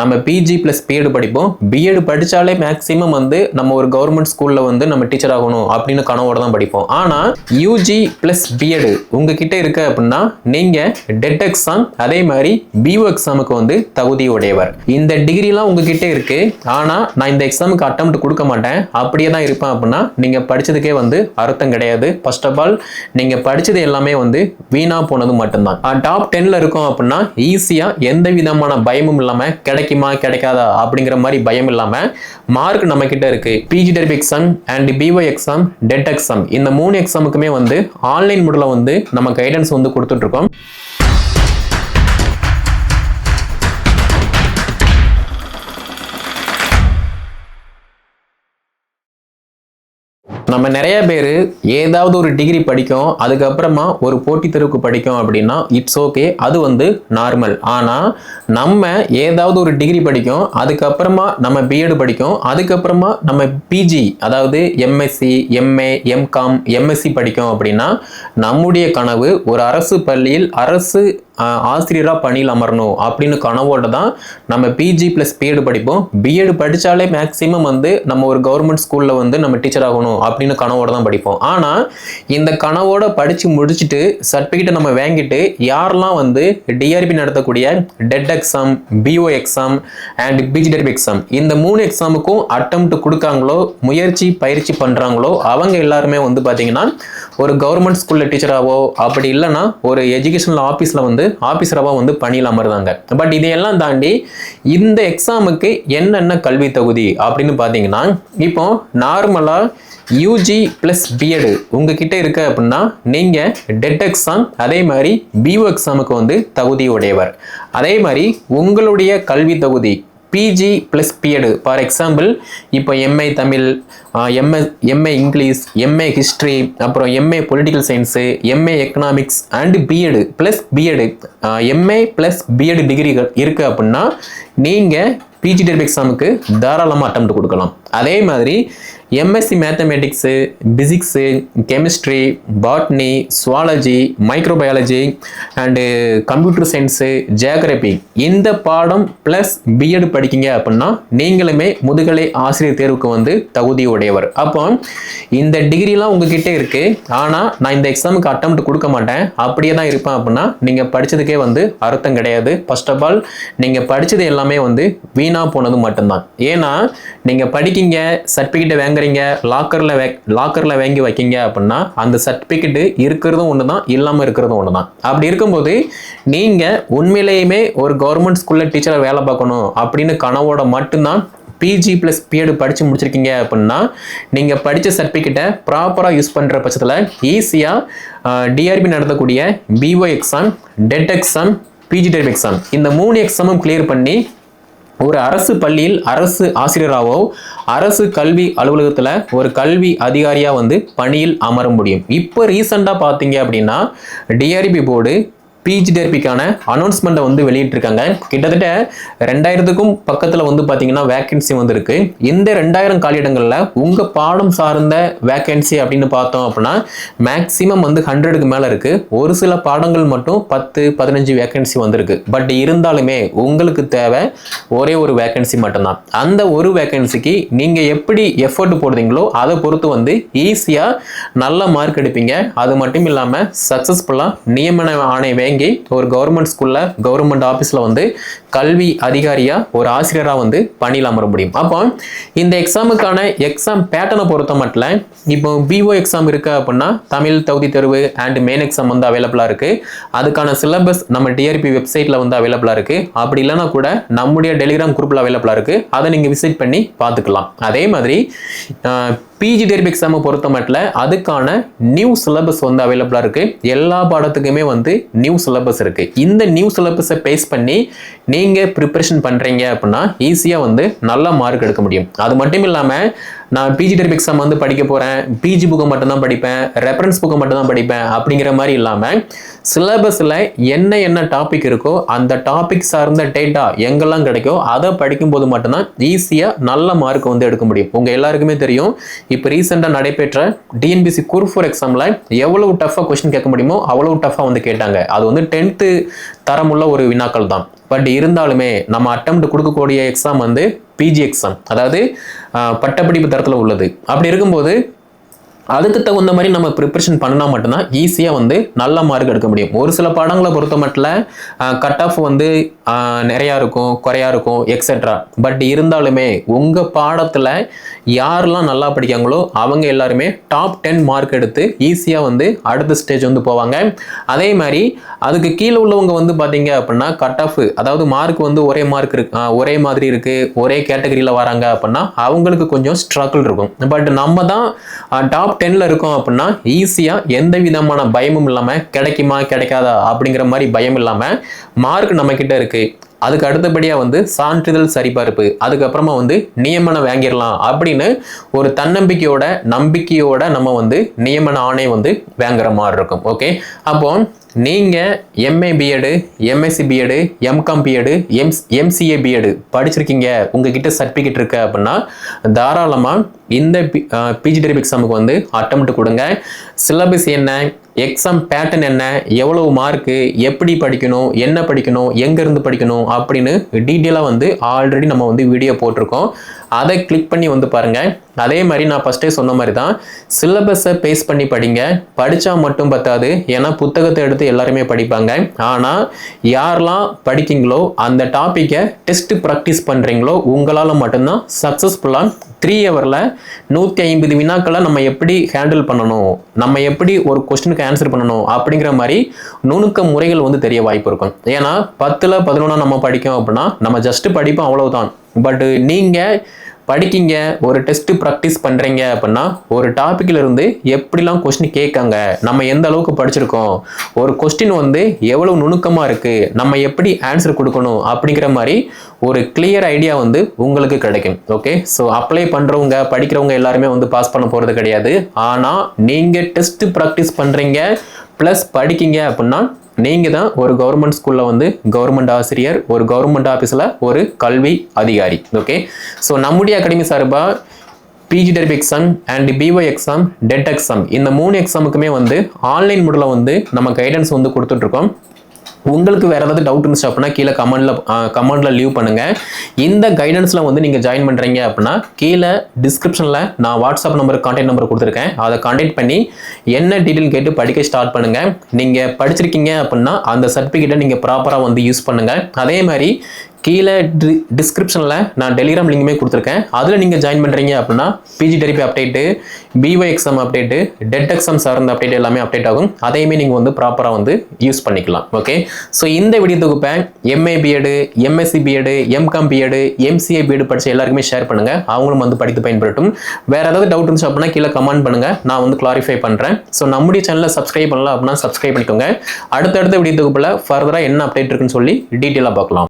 நம்ம PG plus BEd படிப்போம். BEd படித்தாலே மேக்ஸிமம் வந்து நம்ம ஒரு கவர்மெண்ட் ஸ்கூலில் வந்து நம்ம டீச்சர் ஆகணும் அப்படின்னு கனவோட தான் படிப்போம். ஆனால் யூஜி ப்ளஸ் பிஎட் உங்ககிட்ட இருக்கு அப்படின்னா நீங்கள் டெட் எக்ஸாம் அதே மாதிரி பிஓ எக்ஸாமுக்கு வந்து தகுதி உடையவர். இந்த டிகிரிலாம் உங்ககிட்ட இருக்கு. ஆனால் நான் இந்த எக்ஸாமுக்கு அட்டம் கொடுக்க மாட்டேன். அப்படியே தான் இருப்பேன் அப்படின்னா நீங்கள் படிச்சதுக்கே வந்து அர்த்தம் கிடையாது. ஃபர்ஸ்ட் ஆஃப் ஆல் நீங்கள் படிச்சது எல்லாமே வந்து வீணா போனது மட்டும்தான். டாப் டென்ல இருக்கோம் அப்படின்னா ஈஸியாக எந்த விதமான பயமும் இல்லாமல் கிடைக்குமா கிடைக்காதா அப்படிங்கிற மாதிரி பயம் இல்லாமல் மார்க் நம்ம கிட்ட இருக்கு PG TRB exam and BEO exam TET exam இந்த மூணு எக்ஸாமுக்குமே வந்து ஆன்லைன் முறையில் வந்து நம்ம கைடன்ஸ் வந்து கொடுத்துட்டு நம்ம நிறைய பேர் ஏதாவது ஒரு டிகிரி படிக்கும் அதுக்கப்புறமா ஒரு போட்டித் தேர்வுக்கு படிக்கும் அப்படின்னா இட்ஸ் ஓகே அது வந்து நார்மல் ஆனால் நம்ம ஏதாவது ஒரு டிகிரி படிக்கும் அதுக்கப்புறமா நம்ம பிஎட் படிக்கும் அதுக்கப்புறமா நம்ம பிஜி அதாவது எம்எஸ்சி எம்ஏ எம்காம் எம்எஸ்சி படிக்கும் அப்படின்னா நம்முடைய கனவு ஒரு அரசு பள்ளியில் அரசு ஆசிரியராக பணியில் அமரணும் அப்படின்னு கனவோட தான் நம்ம பிஜி ப்ளஸ் பிஎட் படிப்போம். பிஎட் படித்தாலே மேக்ஸிமம் வந்து நம்ம ஒரு கவர்மெண்ட் ஸ்கூலில் வந்து நம்ம டீச்சர் ஆகணும் அப்படின்னு கனவோட தான் படிப்போம். ஆனால் இந்த கனவோட படித்து முடிச்சுட்டு சர்டிஃபிகேட்டை நம்ம வாங்கிட்டு யாரெல்லாம் வந்து டிஆர்பி நடத்தக்கூடிய TET exam BEO exam and PG exam இந்த மூணு எக்ஸாமுக்கும் அட்டம்ப்ட் கொடுக்காங்களோ முயற்சி பயிற்சி பண்ணுறாங்களோ அவங்க எல்லாருமே வந்து பார்த்திங்கன்னா ஒரு கவர்மெண்ட் ஸ்கூலில் டீச்சராகவோ அப்படி இல்லைன்னா ஒரு எஜுகேஷனல் ஆஃபீஸில் வந்து ஆஃபீஸராக வந்து பணியில் அமர்ந்தாங்க பட் இதையெல்லாம் தாண்டி இந்த எக்ஸாமுக்கு என்னென்ன கல்வி தகுதி அப்படின்னு பார்த்தீங்கன்னா இப்போ நார்மலாக யூஜி ப்ளஸ் பிஎட் உங்ககிட்ட இருக்கு அப்படின்னா நீங்கள் டெட் எக்ஸாம் அதே மாதிரி பிஓ எக்ஸாமுக்கு வந்து தகுதி உடையவர். அதே மாதிரி உங்களுடைய கல்வி தகுதி PG plus B Ed for example இப்போ MA Tamil MA MA English MA history அப்புறம் MA political science MA economics and B Ed plus B Ed MA plus B Ed degree இருக்குது அப்படின்னா நீங்கள் பிஜி டெர்ப் எக்ஸாமுக்கு தாராளமாக அட்டம் கொடுக்கலாம். அதே மாதிரி MSc mathematics physics chemistry botany zoology microbiology and computer science geography இந்த பாடம் ப்ளஸ் பிஎட் படிக்கீங்க அப்படின்னா நீங்களுமே முதுகலை ஆசிரியர் தேர்வுக்கு வந்து தகுதி உடையவர். அப்போ இந்த டிகிரிலாம் உங்ககிட்ட இருக்குது ஆனால் நான் இந்த எக்ஸாமுக்கு அட்டம் கொடுக்க மாட்டேன். அப்படியே தான் இருப்பேன் அப்படின்னா நீங்கள் படித்ததுக்கே வந்து அர்த்தம் கிடையாது. ஃபர்ஸ்ட் ஆஃப் ஆல் நீங்கள் படித்தது எல்லாமே வந்து வீணாக போனது மட்டும்தான். ஏன்னா நீங்கள் படிக்கிங்க சர்டிஃபிகேட்டை வாங்குறீங்க லாக்கரில் வே லாக்கரில் வாங்கி வைக்கீங்க அப்படின்னா அந்த சர்டிஃபிகேட்டு இருக்கிறதும் ஒன்று தான் இல்லாமல் இருக்கிறதும் ஒன்று தான் அப்படி இருக்கும்போது நீங்கள் உண்மையிலேயுமே ஒரு கவர்மெண்ட் ஸ்கூலில் டீச்சராக வேலை பார்க்கணும் அப்படின்னு கனவோட மட்டும்தான் பிஜி ப்ளஸ் பிஎட் படித்து முடிச்சிருக்கீங்க அப்படின்னா நீங்கள் படித்த சர்டிஃபிகேட்டை ப்ராப்பராக யூஸ் பண்ணுற பட்சத்தில் ஈஸியாக டிஆர்பி நடத்தக்கூடிய BEO exam TET exam PG TET exam இந்த மூணு எக்ஸாமும் கிளியர் பண்ணி ஒரு அரசு பள்ளியில் அரசு ஆசிரியராகவோ அரசு கல்வி அலுவலகத்தில் ஒரு கல்வி அதிகாரியாக வந்து பணியில் அமர முடியும். இப்போ ரீசெண்டாக பார்த்தீங்க அப்படின்னா டிஆர்பி போர்டு பிஜி டெர்பிக்கான அனௌன்ஸ்மெண்ட்டை வந்து வெளியிட்டிருக்காங்க. கிட்டத்தட்ட ரெண்டாயிரத்துக்கும் பக்கத்தில் வந்து பார்த்தீங்கன்னா வேக்கன்சி வந்திருக்கு. இந்த ரெண்டாயிரம் காலியிடங்களில் உங்கள் பாடம் சார்ந்த வேக்கன்சி அப்படின்னு பார்த்தோம் அப்படின்னா மேக்ஸிமம் வந்து ஹண்ட்ரடுக்கு மேலே இருக்குது ஒரு சில பாடங்கள் மட்டும் பத்து பதினஞ்சு வேக்கன்சி வந்திருக்கு. பட் இருந்தாலுமே உங்களுக்கு தேவை ஒரே ஒரு வேக்கன்சி மட்டும்தான். அந்த ஒரு வேக்கன்சிக்கு நீங்கள் எப்படி எஃபர்ட் போடுறீங்களோ அதை பொறுத்து வந்து ஈஸியாக நல்ல மார்க் எடுப்பீங்க. அது மட்டும் இல்லாமல் சக்ஸஸ்ஃபுல்லாக நியமன ஆணை இறங்கி ஒரு கவர்மெண்ட் ஸ்கூலில் கவர்மெண்ட் ஆஃபீஸில் வந்து கல்வி அதிகாரியாக ஒரு ஆசிரியராக வந்து பணியில் அமர முடியும். அப்போ இந்த எக்ஸாமுக்கான எக்ஸாம் பேட்டர்னை பொறுத்த மட்டும் இப்போ பிஓ எக்ஸாம் இருக்குது அப்படின்னா தமிழ் தகுதி தேர்வு அண்ட் மெயின் எக்ஸாம் வந்து அவைலபிளாக இருக்குது அதுக்கான சிலபஸ் நம்ம டிஆர்பி வெப்சைட்டில் வந்து அவைலபிளாக இருக்குது அப்படி இல்லைன்னா கூட நம்முடைய டெலிகிராம் குரூப்பில் அவைலபிளாக இருக்குது அதை நீங்கள் விசிட் பண்ணி பார்த்துக்கலாம். அதே மாதிரி பிஜி தேர்வு எக்ஸாமை பொறுத்த மட்டும் அதுக்கான நியூ சிலபஸ் வந்து அவைலபிளாக இருக்குது எல்லா பாடத்துக்குமே வந்து நியூ சிலபஸ் இருக்குது இந்த நியூ சிலபஸை பேஸ் பண்ணி நீங்கள் ப்ரிப்பரேஷன் பண்ணுறீங்க அப்படின்னா ஈஸியாக வந்து நல்ல மார்க் எடுக்க முடியும். அது மட்டும் இல்லாமல் நான் பிஜி டெரிப் எக்ஸாம் வந்து படிக்க போகிறேன் பிஜி புக்கை மட்டும்தான் படிப்பேன். ரெஃபரன்ஸ் புக்கை மட்டும்தான் படிப்பேன். அப்படிங்கிற மாதிரி இல்லாமல் சிலபஸில் என்ன என்ன டாபிக் இருக்கோ அந்த டாபிக் சார்ந்த டேட்டா எங்கெல்லாம் கிடைக்கோ அதை படிக்கும்போது மட்டும்தான் ஈஸியாக நல்ல மார்க் வந்து எடுக்க முடியும். உங்கள் எல்லாருக்குமே தெரியும். இப்போ ரீசெண்டாக நடைபெற்ற டிஎன்பிசி குரூப் ஃபோர் எக்ஸாமில் எவ்வளவு டஃப்பாக கொஸ்டின் கேட்க முடியுமோ அவ்வளவு டஃப்பாக வந்து கேட்டாங்க. அது வந்து டென்த்து தரமுள்ள ஒரு வினாக்கள் தான் பட் இருந்தாலுமே நம்ம அட்டம்ப்ட் கொடுக்கக்கூடிய எக்ஸாம் வந்து பிஜி எக்ஸாம் அதாவது பட்டப்படிப்பு தரத்தில் உள்ளது. அப்படி இருக்கும்போது அதுக்கு தகுந்த மாதிரி நம்ம ப்ரிப்பரேஷன் பண்ணால் மட்டும்தான் ஈஸியாக வந்து நல்ல மார்க் எடுக்க முடியும். ஒரு சில பாடங்களை பொறுத்த மட்டும் கட் ஆஃப் வந்து நிறையா இருக்கும் குறையா இருக்கும் எக்ஸெட்ரா பட் இருந்தாலுமே உங்கள் பாடத்தில் யாரெல்லாம் நல்லா படிக்காங்களோ அவங்க எல்லாருமே டாப் டென் மார்க் எடுத்து ஈஸியாக வந்து அடுத்த ஸ்டேஜ் வந்து போவாங்க. அதே மாதிரி அதுக்கு கீழே உள்ளவங்க வந்து பார்த்தீங்க அப்படின்னா கட் ஆஃப் அதாவது மார்க் வந்து ஒரே மார்க் இருக்கு ஒரே மாதிரி இருக்குது ஒரே கேட்டகரியில் வராங்க அப்படின்னா அவங்களுக்கு கொஞ்சம் ஸ்ட்ரகிள் இருக்கும். பட் நம்ம தான் டாப் டென்னில் இருக்கோம் அப்படின்னா ஈஸியாக எந்த விதமான பயமும் இல்லாமல் கிடைக்குமா கிடைக்காதா அப்படிங்கிற மாதிரி பயம் இல்லாமல் மார்க் நம்மக்கிட்ட இருக்கு. அதுக்கு அடுத்தபடியாக வந்து சான்றிதழ் சரிபார்ப்பு அதுக்கப்புறமா வந்து நியமனம் வாங்கிடலாம் அப்படின்னு ஒரு தன்னம்பிக்கையோட நம்பிக்கையோட நம்ம வந்து நியமன ஆணை வந்து வாங்குற மாதிரி இருக்கும். ஓகே அப்போ நீங்கள் MA B Ed MSc B Ed MCom B Ed M MCA B Ed படிச்சிருக்கீங்க உங்ககிட்ட சர்டிஃபிகேட் இருக்கு அப்படின்னா தாராளமாக இந்த பிஜி டெரிப் எக்ஸாமுக்கு வந்து அட்டம் கொடுங்க. சிலபஸ் என்ன எக்ஸாம் பேட்டர்ன் என்ன எவ்வளவு மார்க்கு எப்படி படிக்கணும் என்ன படிக்கணும் எங்கேருந்து படிக்கணும் அப்படின்னு டீட்டெயிலாக வந்து ஆல்ரெடி நம்ம வந்து வீடியோ போட்டிருக்கோம். அதை கிளிக் பண்ணி வந்து பாருங்கள் அதே மாதிரி நான் ஃபஸ்ட்டே சொன்ன மாதிரி தான் சிலபஸை பேஸ் பண்ணி படிங்க. படித்தா மட்டும் பத்தாது. ஏன்னா புத்தகத்தை எடுத்து எல்லாருமே படிப்பாங்க. ஆனால் யாரெல்லாம் படிக்கிங்களோ அந்த டாப்பிக்கை டெஸ்ட் ப்ராக்டிஸ் பண்ணுறீங்களோ உங்களால் மட்டும்தான் சக்ஸஸ்ஃபுல்லாக த்ரீ ஹவரில் நூற்றி ஐம்பது வினாக்களை நம்ம எப்படி ஹேண்டில் பண்ணணும்? நம்ம எப்படி ஒரு கொஸ்டினுக்கு ஆன்சர் பண்ணணும்? அப்படிங்கிற மாதிரி நுணுக்க முறைகள் வந்து தெரிய வாய்ப்பு இருக்கும். ஏன்னா பத்தில் பதினொன்றா நம்ம படிக்கும் அப்படின்னா நம்ம ஜஸ்ட் படிப்போம் அவ்வளவுதான். பட் நீங்கள் படிக்கீங்க ஒரு டெஸ்ட்டு ப்ராக்டிஸ் பண்ணுறீங்க அப்படின்னா ஒரு டாப்பிக்கில் இருந்து எப்படிலாம் கொஸ்டின் கேட்காங்க நம்ம எந்த அளவுக்கு படிச்சிருக்கோம் ஒரு கொஸ்டின் வந்து எவ்வளோ நுணுக்கமாக இருக்குது நம்ம எப்படி ஆன்சர் கொடுக்கணும் அப்படிங்கிற மாதிரி ஒரு கிளியர் ஐடியா வந்து உங்களுக்கு கிடைக்கும் ஓகே ஸோ அப்ளை பண்ணுறவங்க படிக்கிறவங்க எல்லாருமே வந்து பாஸ் பண்ண போகிறது கிடையாது. ஆனால் நீங்கள் டெஸ்ட்டு ப்ராக்டிஸ் பண்ணுறீங்க ப்ளஸ் படிக்கீங்க அப்படின்னா நீங்கள் தான் ஒரு கவர்மெண்ட் ஸ்கூலில் வந்து கவர்மெண்ட் ஆசிரியர் ஒரு கவர்மெண்ட் ஆஃபீஸில் ஒரு கல்வி அதிகாரி. ஓகே ஸோ நம்முடைய அகாடமி சார்பாக PG TRB exam and BEO exam TET exam இந்த மூணு எக்ஸாமுக்குமே வந்து ஆன்லைன் முறையில் வந்து நம்ம கைடன்ஸ் வந்து கொடுத்துட்ருக்கோம் உங்களுக்கு வேறு ஏதாவது டவுட் இருந்துச்சு அப்படின்னா கீழே கமெண்டில் கமெண்ட்டில் லீவ் பண்ணுங்கள் இந்த கைடன்ஸில் வந்து நீங்கள் ஜாயின் பண்ணுறீங்க அப்படின்னா கீழே டிஸ்கிரிப்ஷனில் நான் வாட்ஸ்அப் நம்பர் கான்டாக்ட் நம்பர் கொடுத்துருக்கேன். அதை கான்டாக்ட் பண்ணி என்ன டீட்டெயில் கேட்டு படிக்க ஸ்டார்ட் பண்ணுங்கள் நீங்கள் படிச்சிருக்கீங்க அப்படின்னா அந்த சர்டிஃபிகேட்டை நீங்கள் ப்ராப்பராக வந்து யூஸ் பண்ணுங்கள் அதே மாதிரி கீழே டி டிஸ்கிரிப்ஷனில் நான் டெலிகிராம் லிங்குமே கொடுத்துருக்கேன். அதில் நீங்கள் ஜாயின் பண்ணுறீங்க அப்படின்னா PG TRB update BEO exam update TET exam சார்ந்த அப்டேட் எல்லாமே அப்டேட் ஆகும். அதையுமே நீங்கள் வந்து ப்ராப்பராக வந்து யூஸ் பண்ணிக்கலாம். ஓகே ஸோ இந்த வீடியோ தொகுப்பை MA B Ed MSc B Ed MCom B Ed MCA B Ed படித்த எல்லாருக்குமே ஷேர் பண்ணுங்கள் அவங்களும் வந்து படித்து பயன்படுத்தும் வேறு ஏதாவது டவுட் இருந்துச்சு அப்படின்னா கீழே கமெண்ட் பண்ணுங்கள் நான் வந்து கிளாரிஃபை பண்ணுறேன் ஸோ நம்முடைய சேனலை சப்ஸ்கிரைப் பண்ணலாம் அப்படின்னா சப்ஸ்கிரைப் பண்ணிக்கோங்க. அடுத்தடுத்த வீடியோ தொகுப்பில் ஃபர்தராக என்ன அப்டேட் இருக்குன்னு சொல்லி டீட்டெயிலாக பார்க்கலாம்.